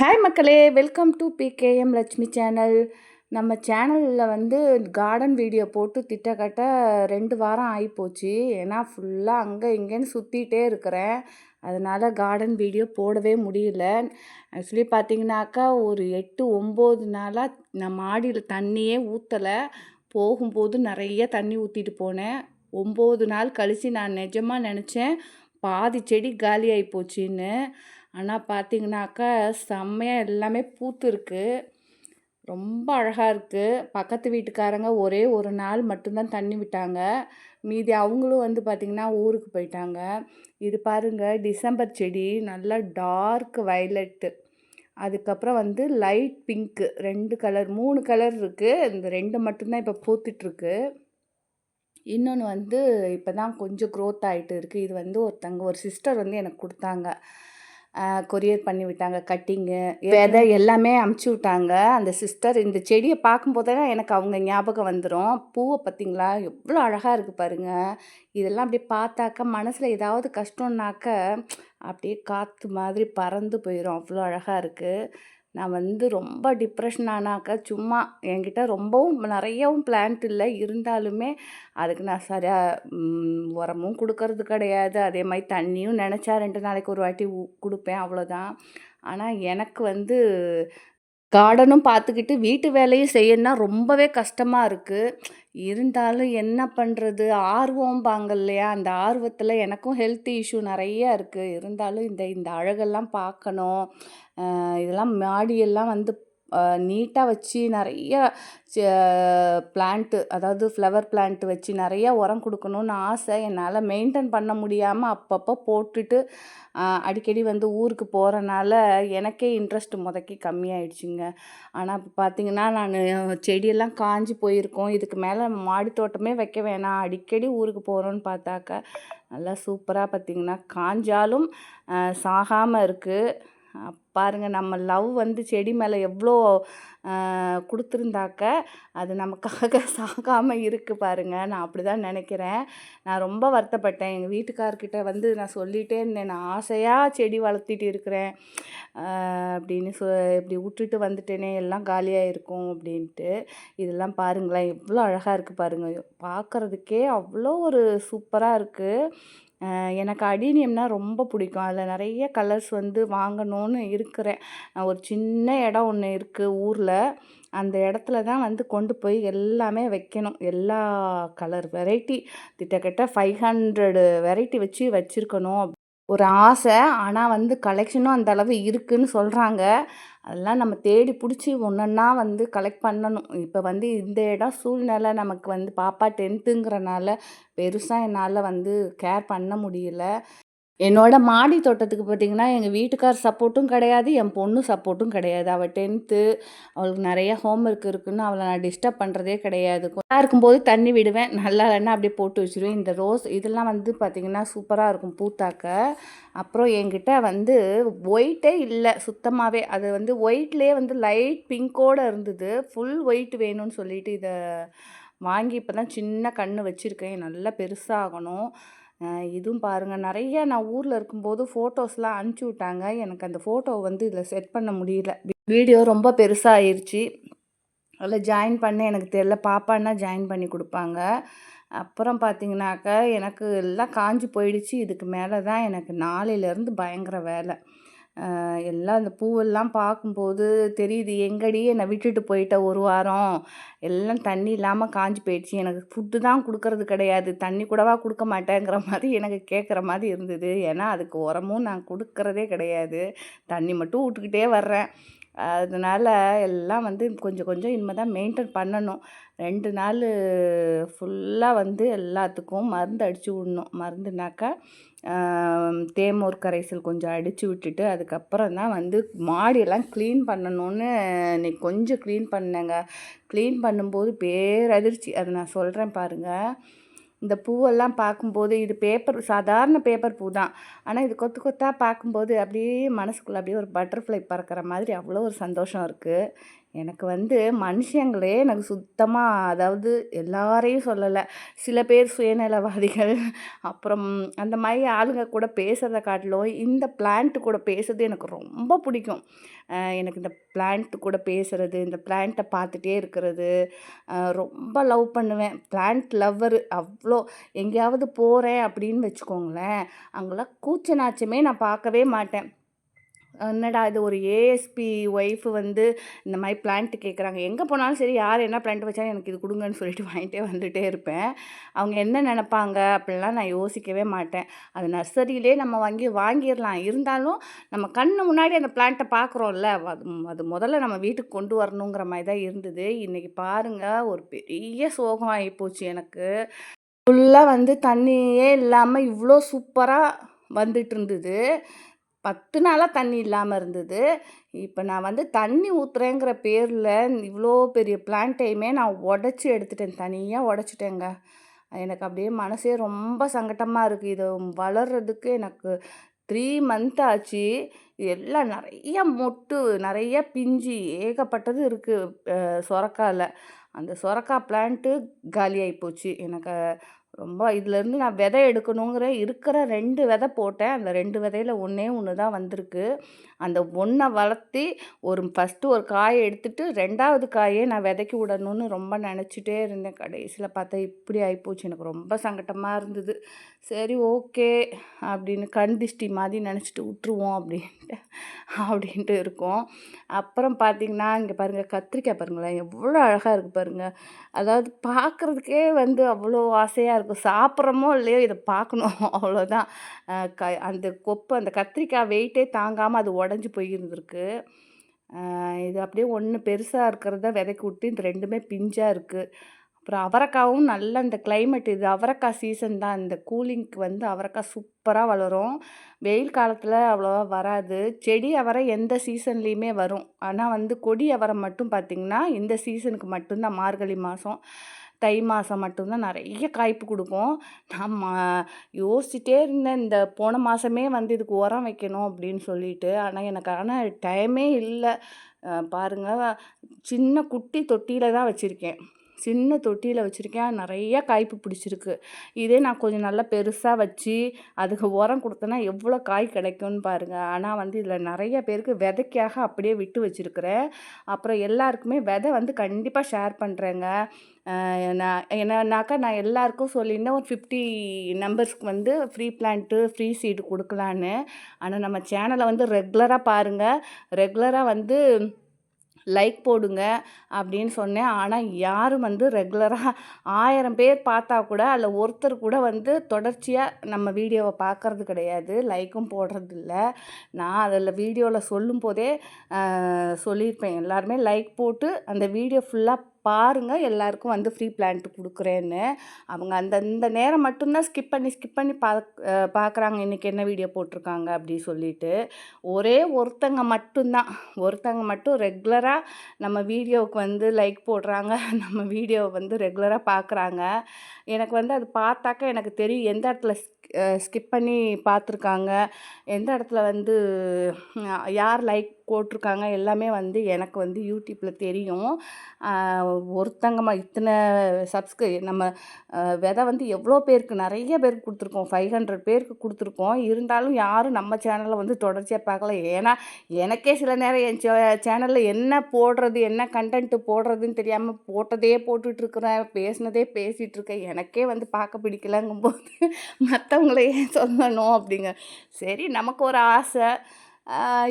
Hi மக்களே. Welcome to PKM Lakshmi channel நம்ம சேனலில் வந்து கார்டன் வீடியோ போட்டு திட்டக்கட்ட ரெண்டு வாரம் ஆகிப்போச்சு ஏன்னா ஃபுல்லாக அங்கே இங்கேன்னு சுற்றிகிட்டே இருக்கிறேன். அதனால் கார்டன் வீடியோ போடவே முடியல. ஆக்சுவலி பார்த்தீங்கன்னாக்கா ஒரு எட்டு ஒம்பது நாளாக நான் மாடியில் தண்ணியே ஊற்றலை போகும்போது நிறைய தண்ணி ஊற்றிட்டு போனேன். ஒம்பது நாள் கழித்து நான் நிஜமாக நினச்சேன் பாதி செடி காலி ஆகி போச்சுன்னு ஆனால் பார்த்தீங்கன்னாக்கா செம்மையாக எல்லாமே பூத்துருக்கு. ரொம்ப அழகாக இருக்குது பக்கத்து வீட்டுக்காரங்க ஒரே ஒரு நாள் மட்டும்தான் தண்ணி விட்டாங்க. மீதி அவங்களும் வந்து பார்த்திங்கன்னா ஊருக்கு போயிட்டாங்க. இது பாருங்கள் டிசம்பர் செடி நல்லா டார்க் வயலட்டு. அதுக்கப்புறம் வந்து லைட் பிங்க்கு. ரெண்டு கலர் மூணு கலர் இருக்குது இந்த ரெண்டு மட்டும்தான் இப்போ பூத்துட்ருக்கு. இன்னொன்று வந்து இப்போ தான் கொஞ்சம் க்ரோத் ஆகிட்டு இருக்குது இது வந்து ஒருத்தங்க ஒரு சிஸ்டர் வந்து எனக்கு கொடுத்தாங்க. கொரியர் பண்ணி விட்டாங்க கட்டிங்கு விதை எல்லாமே அமுச்சு விட்டாங்க. அந்த சிஸ்டர் இந்த செடியை பார்க்கும்போதே எனக்கு அவங்க ஞாபகம் வந்துடும் பூவை பார்த்தீங்களா? எவ்வளோ அழகாக இருக்குது பாருங்கள் இதெல்லாம் அப்படியே பார்த்தாக்கா மனசில் ஏதாவது கஷ்டம்னாக்க அப்படியே காற்று மாதிரி பறந்து போயிடும் அவ்வளோ அழகாக இருக்குது நான் வந்து ரொம்ப டிப்ரெஷன் ஆனாக்கா சும்மா என்கிட்ட ரொம்பவும் நிறையவும் பிளான்ட் இல்லை. இருந்தாலுமே அதுக்கு நான் சரியாக உரமும் கொடுக்கறது கிடையாது. அதே மாதிரி தண்ணியும் நினச்சா ரெண்டு நாளைக்கு ஒரு வாட்டி கொடுப்பேன் அவ்வளோதான். ஆனால் எனக்கு வந்து கார்டனும் பார்த்துக்கிட்டு வீட்டு வேலையும் செய்யணும்னா ரொம்பவே கஷ்டமாக இருக்குது இருந்தாலும் என்ன பண்ணுறது ஆர்வம்பாங்க இல்லையா? அந்த ஆர்வத்தில் எனக்கும் ஹெல்த் இஷ்யூ நிறைய இருக்குது இருந்தாலும் இந்த இந்த அழகெல்லாம் பார்க்கணும். இதெல்லாம் மாடியெல்லாம் வந்து நீட்டாக வச்சு நிறைய பிளான்ட்டு அதாவது ஃப்ளவர் பிளான்ட் வச்சு நிறைய உரம் கொடுக்கணுன்னு ஆசை. என்னால் மெயின்டைன் பண்ண முடியாமல் அப்பப்போ போட்டுட்டு அடிக்கடி வந்து ஊருக்கு போகிறனால எனக்கே இன்ட்ரெஸ்ட் முதக்கி கம்மியாயிடுச்சுங்க. ஆனால் இப்போ பார்த்தீங்கன்னா நான் செடியெல்லாம் காஞ்சி போயிருக்கோம். இதுக்கு மேலே மாடி தோட்டமே வைக்க வேணாம். அடிக்கடி ஊருக்கு போகிறோன்னு பார்த்தாக்கா நல்லா சூப்பராக பார்த்திங்கன்னா காஞ்சாலும் சாகாமல் இருக்குது பாருங்கள் நம்ம லவ் வந்து செடி மேலே எவ்வளோ கொடுத்துருந்தாக்க அது நமக்காக சாகாமல் இருக்குது பாருங்கள் நான் அப்படி தான் நினைக்கிறேன். நான் ரொம்ப வருத்தப்பட்டேன். எங்கள் வீட்டுக்கார்கிட்ட வந்து நான் சொல்லிகிட்டே இருந்தேன். நான் ஆசையாக செடி வளர்த்திட்டு இருக்கிறேன். அப்படின்னு சொ இப்படி விட்டுட்டு வந்துட்டேனே எல்லாம் காலியாக இருக்கும் அப்படின்ட்டு. இதெல்லாம் பாருங்களேன். எவ்வளோ அழகாக இருக்குது பாருங்கள் பார்க்குறதுக்கே அவ்வளோ ஒரு சூப்பராக இருக்குது எனக்கு அடீனியம்னா ரொம்ப பிடிக்கும். அதில் நிறைய கலர்ஸ் வந்து வாங்கணும்னு இருக்கிறேன். ஒரு சின்ன இடம் ஒன்று இருக்குது ஊரில். அந்த இடத்துல தான் வந்து கொண்டு போய் எல்லாமே வைக்கணும். எல்லா கலர் வெரைட்டி கிட்டத்தட்ட ஃபைவ் ஹண்ட்ரடு வெரைட்டி வச்சு வச்சுருக்கணும். ஒரு ஆசை. ஆனால் வந்து கலெக்ஷனும் அந்த அளவு இருக்குதுன்னு சொல்கிறாங்க அதெல்லாம் நம்ம தேடி பிடிச்சி ஒன்றா வந்து கலெக்ட் பண்ணணும். இப்போ வந்து இந்த இடம் சூழ்நிலை நமக்கு வந்து பாப்பா டென்த்துங்கிறனால பெருசாக என்னால் வந்து கேர் பண்ண முடியல. என்னோட மாடி தோட்டத்துக்கு பார்த்தீங்கன்னா எங்கள் வீட்டுக்கார் சப்போர்ட்டும் கிடையாது என் பொண்ணு சப்போர்ட்டும் கிடையாது. அவள் டென்த்து அவளுக்கு நிறைய ஹோம் ஒர்க் இருக்குன்னு அவளை நான் டிஸ்டர்ப் பண்ணுறதே கிடையாது. நல்லா இருக்கும்போது தண்ணி விடுவேன் நல்லா இல்லைன்னா அப்படியே போட்டு வச்சுருவேன். இந்த ரோஸ் இதெல்லாம் வந்து பார்த்திங்கன்னா சூப்பராக இருக்கும் பூத்தாக்க. அப்புறம் என்கிட்ட வந்து ஒயிட்டே இல்லை சுத்தமாகவே அது வந்து ஒயிட்லேயே வந்து லைட் பிங்கோடு இருந்தது. ஃபுல் ஒயிட் வேணும்னு சொல்லிட்டு இதை வாங்கி இப்போ தான் சின்ன கன்று வச்சுருக்கேன். நல்லா பெருசாகணும் இதுவும் பாருங்கள் நிறைய நான் ஊரில் இருக்கும்போது ஃபோட்டோஸ்லாம் அனுப்பிச்சி விட்டாங்க. எனக்கு அந்த ஃபோட்டோ வந்து இதில் செட் பண்ண முடியல. வீடியோ ரொம்ப பெருசாகிருச்சு அதில் ஜாயின் பண்ண எனக்கு தெரியல. பாப்பான்னா ஜாயின் பண்ணி கொடுப்பாங்க. அப்புறம் பார்த்தீங்கன்னாக்கா எனக்கு எல்லாம் காஞ்சி போயிடுச்சு. இதுக்கு மேலே தான் எனக்கு நாளையிலேருந்து பயங்கர வேலை. எல்லாம் அந்த பூவெல்லாம் பார்க்கும்போது தெரியுது எங்கடி என்னை விட்டுட்டு போயிட்ட ஒரு வாரம்? எல்லாம் தண்ணி இல்லாமல் காஞ்சி போயிடுச்சு. எனக்கு ஃபுட்டு தான் கொடுக்கறது கிடையாது. தண்ணி கூடவா கொடுக்க மாட்டேங்கிற மாதிரி எனக்கு கேட்குற மாதிரி இருந்தது. ஏன்னா அதுக்கு உரமும் நான் கொடுக்கறதே கிடையாது. தண்ணி மட்டும் விட்டுக்கிட்டே வர்றேன். அதனால் எல்லாம் வந்து கொஞ்சம் கொஞ்சம் இனிமேல் தான் மெயின்டைன் பண்ணணும். ரெண்டு நாள் ஃபுல்லாக வந்து எல்லாத்துக்கும் மருந்து அடித்து விட்ணும். மருந்துனாக்கா தேமூர் கரைசல் கொஞ்சம் அடித்து விட்டுட்டு அதுக்கப்புறம் தான் வந்து மாடியெல்லாம் க்ளீன் பண்ணணும்னு இன்னைக்கு கொஞ்சம் க்ளீன் பண்ணேங்க. க்ளீன் பண்ணும்போது பேரதிர்ச்சி. அதை நான் சொல்கிறேன் பாருங்கள் இந்த பூவெல்லாம் பார்க்கும்போது இது பேப்பர் சாதாரண பேப்பர் பூ தான் ஆனால் இது கொத்து கொத்தாக பார்க்கும்போது அப்படியே மனசுக்குள்ளே அப்படியே ஒரு பட்டர்ஃப்ளை பறக்கிற மாதிரி அவ்வளோ ஒரு சந்தோஷம் இருக்குது எனக்கு வந்து மனுஷங்களே எனக்கு சுத்தமாக அதாவது எல்லாரையும் சொல்லலை. சில பேர் சுயநலவாதிகள் அப்புறம் அந்த மாதிரி ஆளுங்க கூட பேசுகிறத காட்டிலும் இந்த பிளான்ட்டு கூட பேசுறது எனக்கு ரொம்ப பிடிக்கும். எனக்கு இந்த பிளான்ட் கூட பேசுகிறது இந்த பிளான்ட்டை பார்த்துட்டே இருக்கிறது. ரொம்ப லவ் பண்ணுவேன். பிளான்ட் லவ்வர் அவ்வளோ எங்கேயாவது போகிறேன் அப்படின்னு வச்சுக்கோங்களேன் அங்கெல்லாம் கூச்ச நாச்சமே நான் பார்க்கவே மாட்டேன். என்னடா இது ஒரு ஏஎஸ்பி ஒய்ஃபு வந்து இந்த மாதிரி பிளான்ட் கேட்குறாங்க எங்கே போனாலும் சரி யார் என்ன பிளான்ட் வச்சாலும் எனக்கு இது கொடுங்கன்னு சொல்லிட்டு வாங்கிட்டே வந்துகிட்டே இருப்பேன். அவங்க என்ன நினப்பாங்க அப்படிலாம் நான் யோசிக்கவே மாட்டேன். அது நர்சரியிலே நம்ம வாங்கி வாங்கிடலாம். இருந்தாலும் நம்ம கண்ணு முன்னாடி அந்த பிளான்ட்டை பார்க்குறோம்ல அது அது முதல்ல நம்ம வீட்டுக்கு கொண்டு வரணுங்கிற மாதிரி தான் இருந்தது. இன்றைக்கி பாருங்கள் ஒரு பெரிய சோகம் ஆகிப்போச்சு எனக்கு. ஃபுல்லாக வந்து தண்ணியே இல்லாமல் இவ்வளோ சூப்பராக வந்துட்டு இருந்தது. பத்து நாளாக தண்ணி இல்லாமல் இருந்தது. இப்போ நான் வந்து தண்ணி ஊற்றுறேங்கிற பேரில் இவ்வளோ பெரிய பிளான்ட்டையுமே நான் உடச்சி எடுத்துட்டேன். தனியாக உடச்சிட்டேங்க. எனக்கு அப்படியே மனசே ரொம்ப சங்கட்டமாக இருக்குது இது வளர்கிறதுக்கு எனக்கு த்ரீ மந்த் ஆச்சு. எல்லாம் நிறைய மொட்டு நிறைய பிஞ்சு ஏகப்பட்டது இருக்குது சொரக்காயில் அந்த சொரக்கா பிளான்ட்டு காலியாகி போச்சு. எனக்கு ரொம்ப இதுலேருந்து நான் விதை எடுக்கணுங்கிற இருக்கிற ரெண்டு விதை போட்டேன். அந்த ரெண்டு விதையில் ஒன்றே ஒன்று தான் வந்திருக்கு. அந்த ஒன்றை வளர்த்தி ஒரு ஃபஸ்ட்டு ஒரு காயை எடுத்துகிட்டு ரெண்டாவது காயை நான் விதைக்கி விடணும்னு ரொம்ப நினச்சிட்டே இருந்தேன். கடைசியில் பார்த்தா இப்படி ஆகிப்போச்சு எனக்கு ரொம்ப சங்கட்டமாக இருந்தது. சரி ஓகே அப்படின்னு கண் திஷ்டி மாதிரி நினச்சிட்டு விட்ருவோம் அப்படின்ட்டு அப்படின்ட்டு இருக்கோம். அப்புறம் பார்த்திங்கன்னா இங்கே பாருங்கள் கத்திரிக்காய் பாருங்களேன் எவ்வளோ அழகாக இருக்குது பாருங்கள் அதாவது பார்க்குறதுக்கே வந்து அவ்வளோ ஆசையாக இருக்கும் சாப்பிட்றோமோ இல்லையோ இதை பார்க்கணும். அவ்வளோதான். க அந்த கொப்பு அந்த கத்திரிக்காய் வெயிட்டே தாங்காமல் அது உடஞ்சி போயிருந்திருக்கு. இது அப்படியே ஒன்று பெருசாக இருக்கிறத விதைக்கு விட்டு இந்த ரெண்டுமே பிஞ்சாக இருக்குது அப்புறம் அவரைக்காவும் நல்ல இந்த கிளைமேட் இது அவரைக்காய் சீசன் தான். இந்த கூலிங்க்கு வந்து அவரைக்காய் சூப்பராக வளரும். வெயில் காலத்தில் அவ்வளோவா வராது. செடி அவரை எந்த சீசன்லேயுமே வரும். ஆனால் வந்து கொடி அவரை மட்டும் பார்த்திங்கன்னா இந்த சீசனுக்கு மட்டும்தான் மார்கழி மாதம் தை மாதம் மட்டும்தான் நிறைய காய்ப்பு கொடுக்கும். நான் யோசிச்சுட்டே யோசிச்சிட்டே இருந்தேன் இந்த போன மாதமே வந்து இதுக்கு உரம் வைக்கணும் அப்படின்னு சொல்லிட்டு ஆனால் எனக்கு ஆனால் டைமே இல்லை. பாருங்கள் சின்ன குட்டி தொட்டியில் தான் வச்சுருக்கேன். சின்ன தொட்டியில் வச்சுருக்கேன். நிறைய காய்ப்பு பிடிச்சிருக்கு. இதே நான் கொஞ்சம் நல்லா பெருசாக வச்சு அதுக்கு உரம் கொடுத்தேன்னா எவ்வளோ காய் கிடைக்கும்னு பாருங்கள் ஆனால் வந்து இதில் நிறைய பேருக்கு விதைக்காக அப்படியே விட்டு வச்சுருக்கிறேன். அப்புறம் எல்லாருக்குமே விதை வந்து கண்டிப்பாக ஷேர் பண்ணுறேங்க நான் என்னன்னாக்கா நான் எல்லாருக்கும் சொல்லியிருந்தேன் ஒரு ஃபிஃப்டி நம்பர்ஸ்க்கு வந்து ஃப்ரீ பிளான்ட்டு ஃப்ரீ சீடு கொடுக்கலான்னு. ஆனால் நம்ம சேனலை வந்து ரெகுலராக பாருங்கள் ரெகுலராக வந்து லைக் போடுங்க அப்படின்னு சொன்னேன். ஆனால் யாரும் வந்து ரெகுலராக ஆயிரம் பேர் பார்த்தா கூட அதில் ஒருத்தர் கூட வந்து தொடர்ச்சியாக நம்ம வீடியோவை பார்க்கறது கிடையாது. லைக்கும் போடுறது இல்லை நான் அதில் வீடியோவில் சொல்லும் போதே சொல்லியிருப்பேன். எல்லாருமே லைக் போட்டு அந்த வீடியோ ஃபுல்லாக பாருங்கள் எல்லாருக்கும் வந்து ஃப்ரீ பிளான்ட் கொடுக்குறேன்னு. அவங்க அந்தந்த நேரம் மட்டும்தான் ஸ்கிப் பண்ணி ஸ்கிப் பண்ணி பா பார்க்குறாங்க இன்றைக்கி என்ன வீடியோ போட்டிருக்காங்க அப்படி சொல்லிட்டு. ஒரே ஒருத்தங்க மட்டும்தான். ஒருத்தங்க மட்டும் ரெகுலராக நம்ம வீடியோவுக்கு வந்து லைக் போடுறாங்க நம்ம வீடியோவை வந்து ரெகுலராக பார்க்குறாங்க எனக்கு வந்து அது பார்த்தாக்க எனக்கு தெரியும் எந்த இடத்துல ஸ்கிப் பண்ணி பார்த்துருக்காங்க எந்த இடத்துல வந்து யார் லைக் போட்டிருக்காங்க எல்லாமே வந்து எனக்கு வந்து யூடியூப்பில் தெரியும். ஒருத்தங்கம்மா இத்தனை சப்ஸ்கிரை நம்ம விதை வந்து எவ்வளோ பேருக்கு நிறைய பேருக்கு கொடுத்துருக்கோம். ஃபைவ் ஹண்ட்ரட் பேருக்கு கொடுத்துருக்கோம். இருந்தாலும் யாரும் நம்ம சேனலை வந்து தொடர்ச்சியாக பார்க்கல ஏன்னா எனக்கே சில நேரம் என் சேனலில் என்ன போடுறது என்ன கண்டென்ட்டு போடுறதுன்னு தெரியாமல் போட்டதே போட்டுட்ருக்குறேன் பேசினதே பேசிகிட்ருக்கேன் எனக்கே வந்து பார்க்க பிடிக்கலங்கும்போது மற்ற ஏன் சொல்லணும் அப்படிங்க. சரி நமக்கு ஒரு ஆசை.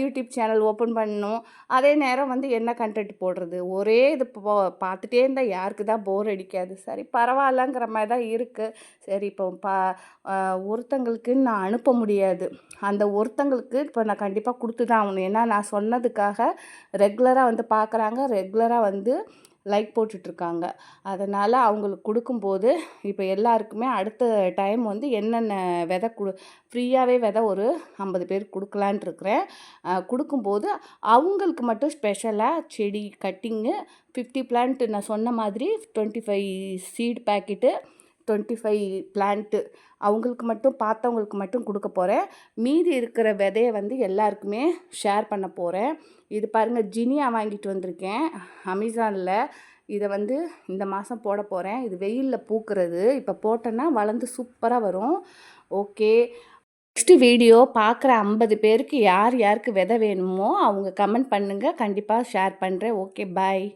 யூடியூப் சேனல் ஓப்பன் பண்ணணும். அதே நேரம் வந்து என்ன கண்டென்ட் போடுறது? ஒரே இது போ பார்த்துட்டே இருந்தால் யாருக்கு தான் போர் அடிக்காது. சரி பரவாயில்லங்கிற மாதிரி தான் இருக்குது சரி இப்போ பா ஒருத்தங்களுக்கு நான் அனுப்ப முடியாது. அந்த ஒருத்தங்களுக்கு இப்போ நான் கண்டிப்பாக கொடுத்து தான் ஆகணும். ஏன்னா நான் சொன்னதுக்காக ரெகுலராக வந்து பார்க்குறாங்க. ரெகுலராக வந்து லைக் போட்டுட்ருக்காங்க. அதனால் அவங்களுக்கு கொடுக்கும்போது இப்போ எல்லாருக்குமே அடுத்த டைம் வந்து என்னென்ன விதை கொடு ஃப்ரீயாகவே விதை ஒரு ஐம்பது பேர் கொடுக்கலான்ட்டு இருக்கிறேன். கொடுக்கும்போது அவங்களுக்கு மட்டும் ஸ்பெஷலாக செடி கட்டிங்கு ஃபிஃப்டி பிளான்ட் நான் சொன்ன மாதிரி twenty five seed packet twenty five plant அவங்களுக்கு மட்டும் பார்த்தவங்களுக்கு மட்டும் கொடுக்க போகிறேன் மீதி இருக்கிற விதையை வந்து எல்லாருக்குமே ஷேர் பண்ண போகிறேன் இது பாருங்கள் ஜினியா வாங்கிட்டு வந்திருக்கேன். அமேசானில் இதை வந்து இந்த மாதம் போட போகிறேன் இது வெயிலில் பூக்கிறது. இப்போ போட்டோன்னா வளர்ந்து சூப்பராக வரும். ஓகே. நெக்ஸ்ட்டு வீடியோ பார்க்குற ஐம்பது பேருக்கு யார் யாருக்கு விதை வேணுமோ அவங்க கமெண்ட் பண்ணுங்கள் கண்டிப்பாக ஷேர் பண்ணுறேன் ஓகே பாய்